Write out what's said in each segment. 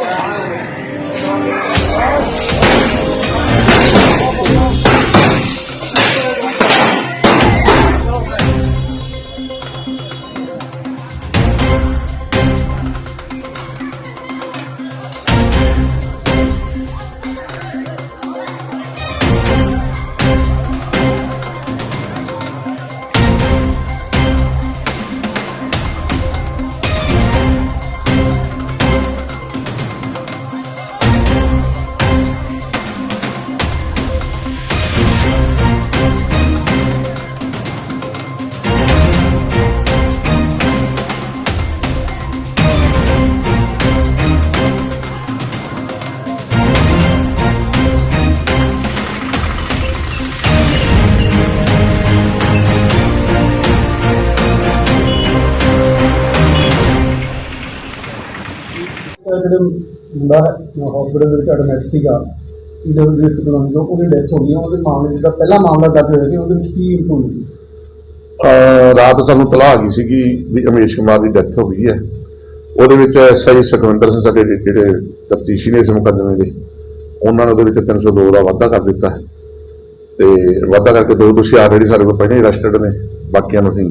ਇਹ ਜਿਹੜੇ ਮੁੰਡਾ ਹਸਪੀਟਲ ਦੇ ਵਿੱਚ ਐਡਮਿਟ ਸੀਗਾ ਈਡਬਲਯੂਐਸ ਕਲੋਨੀ ਤੋਂ ਉਹਦੀ ਡੈਥ ਹੋ ਗਈ, ਉਹਦੇ ਮਾਮਲੇ ਜਿਹੜਾ ਪਹਿਲਾ ਮਾਮਲਾ ਦਰਜ ਹੋਇਆ ਸੀ, ਉਹਦੇ ਵਿੱਚ ਕੀ ਇੰਪਰੂਵਮੈਂਟ ਸੀ ਰਾਤ ਸਾਨੂੰ ਤਲਾਹ ਆ ਗਈ ਸੀਗੀ ਵੀ ਅਮੇਸ਼ ਕੁਮਾਰ ਦੀ ਡੈਥ ਹੋ ਗਈ ਹੈ। ਉਹਦੇ ਵਿੱਚ ਐਸਆਈ ਸੁਖਵਿੰਦਰ ਸਿੰਘ ਸਾਡੇ ਜਿਹੜੇ ਤਫਤੀਸ਼ੀ ਨੇ ਇਸ ਮੁਕੱਦਮੇ ਦੇ, ਉਹਨਾਂ ਨੇ ਉਹਦੇ ਵਿੱਚ 302 ਦਾ ਵਾਧਾ ਕਰ ਦਿੱਤਾ ਤੇ ਵਾਧਾ ਕਰਕੇ ਦੋ ਦੋਸ਼ੀ ਆਲਰੇਡੀ ਸਾਡੇ ਕੋਲ ਪਹਿਲਾਂ ਹੀ ਅਰੈਸਟਡ ਨੇ, ਬਾਕੀਆਂ ਨੂੰ ਅਸੀਂ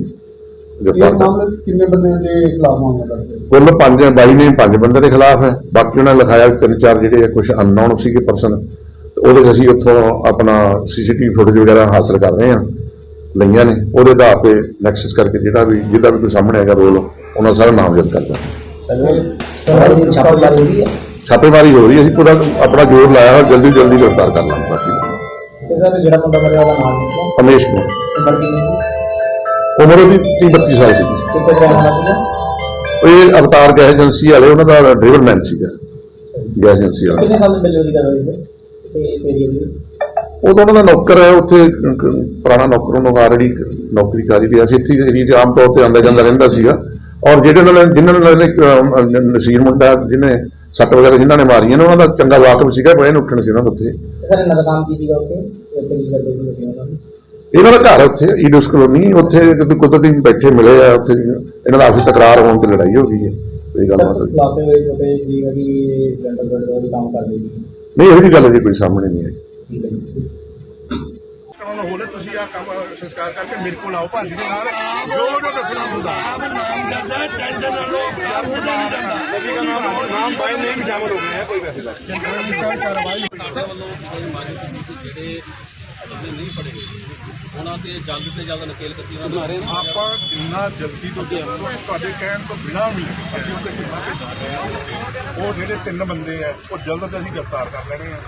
ਗ੍ਰਿਫਤਾਰ ਕਿੰਨੇ ਬੰਦਿਆਂ ਦੇ ਖਿਲਾਫ ਮਾਮਲਾ ਦਰਜ ਕੁੱਲ ਪੰਜ ਬਾਈ ਨੇ ਪੰਜ ਬੰਦੇ ਦੇ ਖਿਲਾਫ ਹੈ। ਬਾਕੀ ਉਹਨਾਂ ਨੇ ਲਿਖਾਇਆ ਵੀ ਤਿੰਨ ਚਾਰ ਜਿਹੜੇ ਕੁਝ ਅਨਨੋਨ ਸੀਗੇ ਪਰਸਨ ਉਹਦੇ 'ਚ ਅਸੀਂ ਉੱਥੋਂ ਆਪਣਾ ਸੀਸੀਟੀਵੀ ਫੁਟੇਜ ਵਗੈਰਾ ਹਾਸਲ ਕਰ ਰਹੇ ਹਾਂ। ਲਈਆਂ ਨੇ। ਉਹਦੇ ਆਧਾਰ ਤੇ ਨੈਕਸਸ ਕਰਕੇ ਜਿਹੜਾ ਵੀ ਜਿਹਦਾ ਵੀ ਕੋਈ ਸਾਹਮਣੇ ਆਏਗਾ ਰੋਲ ਉਹਨਾਂ ਸਾਰਾ ਨਾਮਜ਼ਦ ਕਰਦਾ ਸਾਰੀ ਛਾਪੇਮਾਰੀ ਹੈ ਛਾਪੇਮਾਰੀ ਹੋ ਰਹੀ ਹੈ। ਅਸੀਂ ਪੂਰਾ ਆਪਣਾ ਜੋਰ ਲਾਇਆ ਹੋਇਆ ਜਲਦੀ ਜਲਦੀ ਗ੍ਰਿਫਤਾਰ ਕਰ ਲਾਂਗੇ। ਬਾਕੀ ਜਿਹੜਾ ਬੰਦਾ ਮਰਿਆ ਉਹਦਾ ਨਾਮ ਅਮੇਸ਼ ਉਮਰ ਸੀ ਉਹਦੀ 30 32 ਸਾਲ ਸੀ। ਕਿੱਥੇ ਦਾ ਵਾਲਾ ਸੀਗਾ ਇਹ ਅਵਤਾਰ ਗੈਸ ਏਜੰਸੀ ਵਾਲੇ ਉਹਨਾਂ ਦਾ ਡਰਾਈਵਰਮੈਨ ਸੀਗਾ। ਗੈਸ ਏਜੰਸੀ ਵਾਲਾ। ਕਿੰਨੇ ਸਾਲ ਦੀ ਡਿਲੀਵਰੀ ਕਰ ਰਹੀ ਸੀ? ਤੇ ਇਸ ਏਰੀਆ ਦੀ? ਉਦੋਂ ਉਹਨਾਂ ਦਾ ਨੌਕਰ ਹੈ ਉੱਥੇ ਪੁਰਾਣਾ ਨੌਕਰ ਉਹਨੂੰ ਆਲਰੇਡੀ ਨੌਕਰੀ ਕਰੀ ਤੇ ਅਸੀਂ ਇੱਥੇ ਏਰੀਆ ਆਮ ਤੌਰ ਤੇ ਆਉਂਦਾ ਜਾਂਦਾ ਰਹਿੰਦਾ ਸੀਗਾ। ਔਰ ਜਿਹੜੇ ਨਾਲ ਜਿਨ੍ਹਾਂ ਨਾਲ ਨਸੀਰ ਮੁੰਡਾ ਜਿਹਨੇ ਸੱਟ ਵਗੈਰਾ ਜਿਨ੍ਹਾਂ ਨੇ ਮਾਰੀਆਂ ਨੇ ਉਹਨਾਂ ਦਾ ਚੰਗਾ ਵਾਕਫ ਸੀਗਾ ਬੈਨ ਉੱਠਣ ਸੀ ਉਹਨਾਂ ਦਾ ਉੱਥੇ। ਤੇ ਸਰ ਇਹਨਾਂ ਦਾ ਕੰਮ ਕੀ ਸੀਗਾ ਉੱਥੇ? ਇਹਨਾਂ ਦਾ ਘਰ ਉੱਥੇ ਈਡਸ ਕਲੋਨੀ ਉੱਥੇ ਜਦੋਂ ਕੁਦਰਤੀ ਬੈਠੇ ਮਿਲੇ ਆ ਉੱਥੇ ਇਹਨਾਂ ਦਾ ਆਪਸੀ ਤਕਰਾਰ ਹੋਣ ਤੇ ਲੜਾਈ ਹੋ ਗਈ ਹੈ। ਇਹ ਗੱਲ ਸਰ ਬਾਤ ਹੋਈ ਕਲਾਸੇ ਵਿੱਚ ਛੋਟੇ ਜੀ ਕਿ ਸਿਲੰਡਰ ਗੱਡ ਦਾ ਕੰਮ ਕਰਦੇ ਸੀ? ਨਹੀਂ ਇਹੋ ਜਿਹੀ ਗੱਲ ਜੀ ਕੋਈ ਸਾਹਮਣੇ ਨਹੀਂ ਆਈ। ਠੀਕ ਹੈ ਜੀ। ਕਰਾਉਣਾ ਹੋਲੇ ਤੁਸੀਂ ਆ ਕੰਮ ਸੰਸਕਾਰ ਕਰਕੇ ਮੇਰੇ ਕੋਲ ਆਓ ਭਾਜੀ ਦੇ ਨਾਲ। ਜੋ ਜੋ ਦੱਸਣਾ ਹੁੰਦਾ। ਨਾਮ ਜਾਂਦਾ ਟੈਨਸ਼ਨ ਨਾ ਲਓ ਨਹੀਂ ਜਾਂਦਾ ਨਾਮ ਬਾਈ ਨਹੀਂ ਸ਼ਾਮਲ ਹੋ ਗਏ ਹੈ ਕੋਈ ਵੈਸੇ ਦਾ ਕਾਰਵਾਈ ਜਿਹੜੇ ਨਹੀਂ ਫੜੇ। ਉਹਨਾਂ ਤੇ ਜਲਦ ਤੇ ਜਲਦ ਨਕੇਲ ਕਸੀ ਨੂੰ। ਆਪਾਂ ਜਿੰਨਾ ਜਲਦੀ ਤੋਂ ਜਲਦੀ ਤੁਹਾਡੇ ਕਹਿਣ ਤੋਂ ਬਿਨਾਂ ਵੀ ਅਸੀਂ ਉਹਦੇ। ਉਹ ਜਿਹੜੇ ਤਿੰਨ ਬੰਦੇ ਆ ਉਹ ਜਲਦ ਤੇ ਅਸੀਂ ਗ੍ਰਿਫਤਾਰ ਕਰ ਲੈਣੇ ਆ।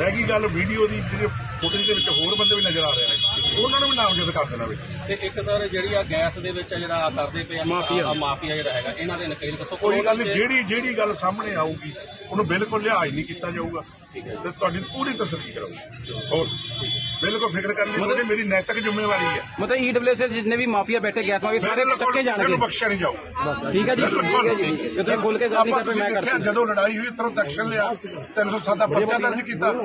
ਰਹਿ ਗਈ ਗੱਲ ਵੀਡੀਓ ਦੀ ਜਿਹੜੇ ਫੁਟੇਜ ਦੇ ਵਿੱਚ ਹੋਰ ਬੰਦੇ ਵੀ ਨਜ਼ਰ ਆ ਰਹੇ ਨੇ। ਉਹਨਾਂ ਨੂੰ ਵੀ ਨਾਮਜ਼ਦ ਕਰ ਦੇਣਾ ਵਿੱਚ ਤੇ ਇੱਕ ਸਰ ਜਿਹੜੀ ਆ ਗੈਸ ਦੇ ਵਿੱਚ ਜਿਹੜਾ ਆ ਕਰਦੇ ਪਏ ਆ ਮਾਫੀਆ। ਮਾਫੀਆ ਜਿਹੜਾ ਹੈਗਾ ਇਹਨਾਂ ਦੇ ਨਕੇਲ ਕਸੋ ਕੋਈ ਗੱਲ ਨਹੀਂ ਜਿਹੜੀ ਜਿਹੜੀ ਗੱਲ ਸਾਹਮਣੇ ਆਊਗੀ ਉਹਨੂੰ ਬਿਲਕੁਲ ਲਿਹਾਜ਼ ਨਹੀਂ ਕੀਤਾ ਜਾਊਗਾ। ਤੇ ਤੁਹਾਡੀ ਪੂਰੀ ਤਸੱਲੀ ਕਰਾਂਗੇ ਹੋਰ ਬਿਲਕੁਲ ਫਿਕਰ ਕਰਨ ਦੀ ਲੋੜ ਨਹੀਂ ਮੇਰੀ ਨੈਤਿਕ ਜ਼ਿੰਮੇਵਾਰੀ ਹੈ। ਮਤਲਬ ਈਡਬਲਯੂਐਸ ਦੇ ਜਿੰਨੇ ਵੀ ਮਾਫੀਆ ਬੈਠੇ ਗੈਸ ਮਾਫੀਆ ਸਾਰੇ ਚੱਕੇ ਜਾਣਗੇ। ਕਿਸੇ ਨੂੰ ਬਖਸ਼ਿਆ ਨਹੀਂ ਜਾਊ। ਠੀਕ ਹੈ ਜੀ। ਬਿਲਕੁਲ। ਜੇ। ਤੁਸੀਂ ਖੋਲ ਕੇ ਗੱਲ ਨਹੀਂ ਕਰਦੇ ਮੈਂ ਕਰਦਾ। ਜਦੋਂ ਲੜਾਈ ਹੋਈ ਤਰ੍ਹਾਂ ਐਕਸ਼ਨ ਲਿਆ 307 ਦਾ ਪਰਚਾ ਦਰਜ ਕੀਤਾ।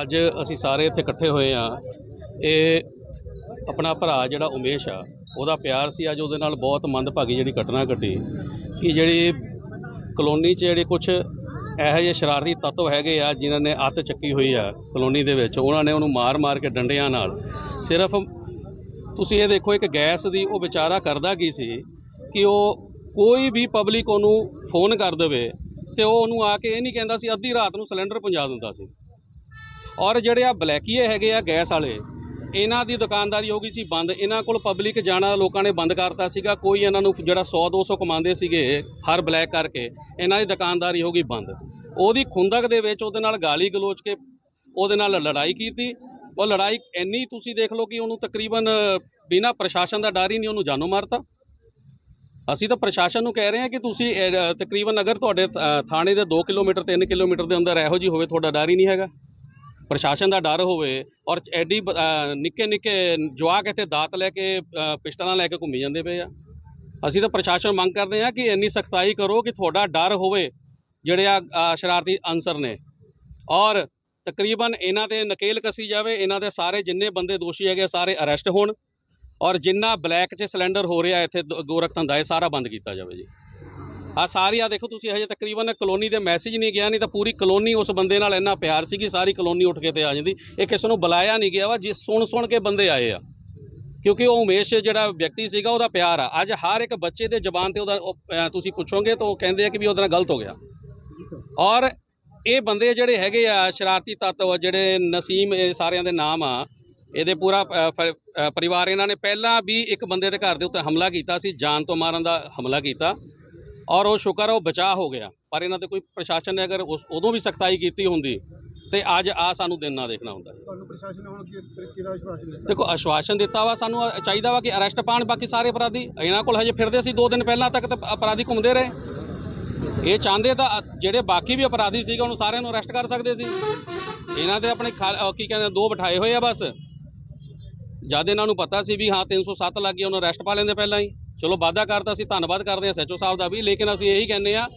ਅੱਜ ਅਸੀਂ ਸਾਰੇ ਇੱਥੇ ਇਕੱਠੇ ਹੋਏ ਆ ਇਹ ਆਪਣਾ ਭਰਾ ਜਿਹੜਾ ਉਮੇਸ਼ ਆ, ਉਹਦਾ ਪਿਆਰ ਸੀ ਅੱਜ ਉਹਦੇ ਨਾਲ ਬਹੁਤ ਮੰਦਭਾਗੀ ਜਿਹੜੀ ਘਟਨਾ ਘਟੀ ਕਿ ਜਿਹੜੀ ਕਲੋਨੀ 'ਚ ਜਿਹੜੇ ਕੁਝ ਇਹੋ ਜਿਹੇ ਸ਼ਰਾਰਤੀ ਤੱਤਵ ਹੈਗੇ ਆ ਜਿਨ੍ਹਾਂ ਨੇ ਅੱਤ ਚੱਕੀ ਹੋਈ ਆ ਕਲੋਨੀ ਦੇ ਵਿੱਚ। ਉਹਨਾਂ ਨੇ ਉਹਨੂੰ ਮਾਰ-ਮਾਰ ਕੇ ਡੰਡਿਆਂ ਨਾਲ। ਸਿਰਫ ਤੁਸੀਂ ਇਹ ਦੇਖੋ ਇੱਕ ਗੈਸ ਦੀ ਉਹ ਵਿਚਾਰਾ ਕਰਦਾ ਕੀ ਸੀ ਕਿ ਉਹ ਕੋਈ ਵੀ ਪਬਲਿਕ ਉਹਨੂੰ ਫੋਨ ਕਰ ਦੇਵੇ ਤੇ ਉਹ ਉਹਨੂੰ ਆ ਕੇ ਇਹ ਨਹੀਂ ਕਹਿੰਦਾ ਸੀ, ਅੱਧੀ ਰਾਤ ਨੂੰ ਸਿਲੰਡਰ ਪਹੁੰਚਾ ਦਿੰਦਾ ਸੀ। ਔਰ ਜਿਹੜੇ ਆ ਬਲੈਕੀਏ ਹੈਗੇ ਆ ਗੈਸ ਵਾਲੇ, ਇਹਨਾਂ ਦੀ ਦੁਕਾਨਦਾਰੀ ਹੋ ਗਈ ਸੀ ਬੰਦ। ਇਹਨਾਂ ਕੋਲ ਪਬਲਿਕ ਜਾਣਾ ਲੋਕਾਂ ਨੇ ਬੰਦ ਕਰਤਾ ਸੀਗਾ। ਕੋਈ ਇਹਨਾਂ ਨੂੰ ਜਿਹੜਾ 100 200 ਕਮਾਉਂਦੇ ਸੀਗੇ ਹਰ ਬਲੈਕ ਕਰਕੇ, ਇਹਨਾਂ ਦੀ ਦੁਕਾਨਦਾਰੀ ਹੋ ਗਈ ਬੰਦ। ਉਹਦੀ ਖੁੰਦਕ ਦੇ ਵਿੱਚ ਉਹਦੇ ਨਾਲ ਗਾਲੀ ਗਲੋਚ ਕੇ ਉਹਦੇ ਨਾਲ ਲੜਾਈ ਕੀਤੀ। ਉਹ ਲੜਾਈ ਇੰਨੀ ਤੁਸੀਂ ਦੇਖ ਲਓ ਕਿ ਉਹਨੂੰ ਤਕਰੀਬਨ ਬਿਨਾਂ ਪ੍ਰਸ਼ਾਸਨ ਦਾ ਡਰ ਹੀ ਨਹੀਂ ਉਹਨੂੰ ਜਾਨੋਂ ਮਾਰਤਾ। ਅਸੀਂ ਤਾਂ ਪ੍ਰਸ਼ਾਸਨ ਨੂੰ ਕਹਿ ਰਹੇ ਹਾਂ ਕਿ ਤੁਸੀਂ ਇਹ, ਤਕਰੀਬਨ ਅਗਰ ਤੁਹਾਡੇ ਥ ਥਾਣੇ ਦੇ 2 ਕਿਲੋਮੀਟਰ 3 ਕਿਲੋਮੀਟਰ ਦੇ ਅੰਦਰ ਇਹੋ ਜੀ ਹੋਵੇ ਤੁਹਾਡਾ ਡਰ ਹੀ ਨਹੀਂ ਹੈਗਾ? ਪ੍ਰਸ਼ਾਸਨ ਦਾ ਡਰ ਹੋਵੇ ਔਰ ਐਡੀ ਬ- ਨਿੱਕੇ ਨਿੱਕੇ ਜਵਾਕ ਇੱਥੇ ਦਾਤ ਲੈ ਕੇ ਅ, ਪਿਸਟਲਾਂ ਲੈ ਕੇ ਘੁੰਮੀ ਜਾਂਦੇ ਪਏ ਆ। ਅਸੀਂ ਤਾਂ ਪ੍ਰਸ਼ਾਸਨ ਮੰਗ ਕਰਦੇ ਹਾਂ ਕਿ ਇੰਨੀ ਸਖਤਾਈ ਕਰੋ ਕਿ ਤੁਹਾਡਾ ਡਰ ਹੋਵੇ ਜਿਹੜੇ ਆ ਅ, ਸ਼ਰਾਰਤੀ ਅਨਸਰ ਨੇ। ਔਰ ਤਕਰੀਬਨ ਇਹਨਾਂ ਤੇ ਨਕੇਲ ਕਸੀ ਜਾਵੇ ਇਹਨਾਂ ਦੇ ਸਾਰੇ ਜਿੰਨੇ ਬੰਦੇ ਦੋਸ਼ੀ ਹੈਗੇ ਸਾਰੇ ਅਰੈਸਟ ਹੋਣ। ਔਰ ਜਿੰਨਾ ਬਲੈਕ 'ਚ ਸਿਲੰਡਰ ਹੋ ਰਿਹਾ ਇੱਥੇ ਦ- ਗੋਰਖ ਧੰਦਾ ਇਹ ਸਾਰਾ ਬੰਦ ਕੀਤਾ ਜਾਵੇ ਜੀ। ਆ ਸਾਰੀ ਆ ਦੇਖੋ ਤੁਸੀਂ ਹਜੇ ਤਕਰੀਬਨ ਕਲੋਨੀ ਦੇ ਮੈਸੇਜ ਨਹੀਂ ਗਿਆ ਨਹੀਂ ਤਾਂ ਪੂਰੀ ਕਲੋਨੀ ਉਸ ਬੰਦੇ ਨਾਲ ਇੰਨਾ ਪਿਆਰ ਸੀਗੀ ਸਾਰੀ ਕਲੋਨੀ ਉੱਠ ਕੇ ਤੇ ਆ ਜਾਂਦੀ। ਇਹ ਕਿਸੇ ਨੂੰ ਬੁਲਾਇਆ ਨਹੀਂ ਗਿਆ ਵਾ ਜਿਸ ਸੁਣ ਸੁਣ ਕੇ ਬੰਦੇ ਆਏ ਆ। ਕਿਉਂਕਿ ਉਹ ਉਮੇਸ਼ ਜਿਹੜਾ ਵਿਅਕਤੀ ਸੀਗਾ ਉਹਦਾ ਪਿਆਰ ਆ। ਅੱਜ ਹਰ ਇੱਕ ਬੱਚੇ ਦੇ ਜ਼ਬਾਨ ਤੇ ਉਹਦਾ ਉਹ, ਤੁਸੀਂ ਪੁੱਛੋਗੇ ਤਾਂ ਉਹ ਕਹਿੰਦੇ ਆ ਕਿ ਵੀ ਉਹਦੇ ਨਾਲ ਗਲਤ ਹੋ ਗਿਆ। ਔਰ ਇਹ ਬੰਦੇ ਜਿਹੜੇ ਹੈਗੇ ਆ ਸ਼ਰਾਰਤੀ ਤੱਤਵ ਜਿਹੜੇ ਨਸੀਮ ਇਹ ਸਾਰਿਆਂ ਦੇ ਨਾਮ ਆ ਇਹਦੇ ਪੂਰਾ ਪਰਿਵਾਰ ਇਹਨਾਂ ਨੇ ਪਹਿਲਾਂ ਵੀ ਇੱਕ ਬੰਦੇ ਦੇ ਘਰ ਦੇ ਉੱਤੇ ਹਮਲਾ ਕੀਤਾ ਸੀ ਜਾਨ ਤੋਂ ਮਾਰਨ ਦਾ ਹਮਲਾ ਕੀਤਾ। ਔਰ ਉਹ ਸ਼ੁਕਰ ਉਹ ਬਚਾਅ ਹੋ ਗਿਆ। ਪਰ ਇਹਨਾਂ ਤੇ ਕੋਈ ਪ੍ਰਸ਼ਾਸਨ ਨੇ ਅਗਰ ਉਸ ਉਦੋਂ ਵੀ ਸਖਤਾਈ ਕੀਤੀ ਹੁੰਦੀ ਤੇ ਅੱਜ ਆ ਸਾਨੂੰ ਦਿਨ ਨਾ ਦੇਖਣਾ ਹੁੰਦਾ। ਤੁਹਾਨੂੰ ਪ੍ਰਸ਼ਾਸਨ ਨੇ ਹੁਣ ਕਿਸ ਤਰੀਕੇ ਦਾ ਵਿਸ਼ਵਾਸ ਦਿੱਤਾ? ਦੇਖੋ ਆਸ਼ਵਾਸਨ ਦਿੱਤਾ ਵਾ ਸਾਨੂੰ ਚਾਹੀਦਾ ਵਾ ਕਿ ਅਰੈਸਟ ਪਾਣ ਬਾਕੀ ਸਾਰੇ ਅਪਰਾਧੀ। ਇਹਨਾਂ ਕੋਲ ਹਜੇ ਫਿਰਦੇ ਸੀ 2 ਦਿਨ ਪਹਿਲਾਂ ਤੱਕ ਤਾਂ ਅਪਰਾਧੀ ਘੁੰਮਦੇ ਰਹੇ। ਇਹ ਚਾਹੁੰਦੇ ਤਾਂ ਜਿਹੜੇ ਬਾਕੀ ਵੀ ਅਪਰਾਧੀ ਸੀਗੇ ਉਹਨੂੰ ਸਾਰਿਆਂ ਨੂੰ ਅਰੈਸਟ ਕਰ ਸਕਦੇ ਸੀ। ਇਹਨਾਂ ਦੇ ਆਪਣੇ ਕੀ ਕਹਿੰਦੇ ਦੋ ਬਿਠਾਏ ਹੋਏ ਆ ਬਸ। ਜਦ ਇਹਨਾਂ ਨੂੰ ਪਤਾ ਸੀ ਵੀ ਹਾਂ 307 ਲੱਗ ਗਿਆ ਉਹਨੂੰ ਅਰੈਸਟ ਪਾ ਲੈਂਦੇ ਪਹਿਲਾਂ ਹੀ ਚਲੋ ਵਾਅਦਾ ਕਰਦਾ ਸੀ ਧੰਨਵਾਦ ਕਰਦੇ ਆ ਸੈਚੋ ਸਾਹਿਬ ਦਾ ਵੀ ਲੇਕਿਨ ਅਸੀਂ ਇਹੀ ਕਹਿੰਦੇ ਆ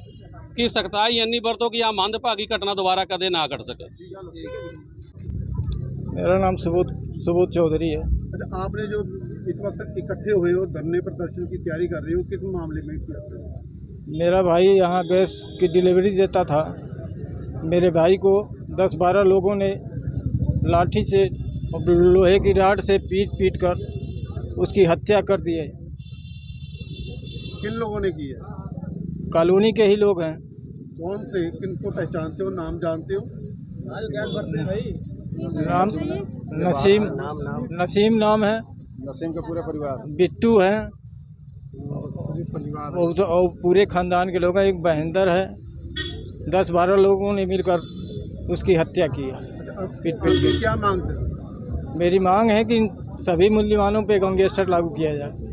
ਕਿ ਸਖਤਾਈ ਇੰਨੀ ਵਰਤੋ ਕਿ ਆ ਮੰਦਭਾਗੀ ਘਟਨਾ ਦੁਬਾਰਾ ਕਦੇ ਨਾ ਘਟ ਸਕੇ मेरा नाम सुबोध सुबोध चौधरी है अच्छा आपने जो इस वक्त इकट्ठे हुए हो धरने प्रदर्शन की तैयारी कर रहे हो किस मामले में किया मेरा भाई यहाँ गैस की डिलीवरी देता था मेरे भाई को दस बारह लोगों ने लाठी से और लोहे की राड से पीट पीट कर उसकी हत्या कर दी है। किन लोगों ने की है? कॉलोनी के ही लोग हैं। कौन से किनको पहचानते हो नाम जानते हो? नाम नसीम नसीम नाम है। नसीम का पूरा परिवार। बिट्टू है। और तो- और पूरे खानदान के लोग हैं। एक बहिंदर है। दस बारह लोगों ने मिलकर उसकी हत्या की है। पीट पीट क्या मांगते हो? मेरी मांग है कि इन सभी मूल्यवानों पे गैंगस्टर लागू किया जाए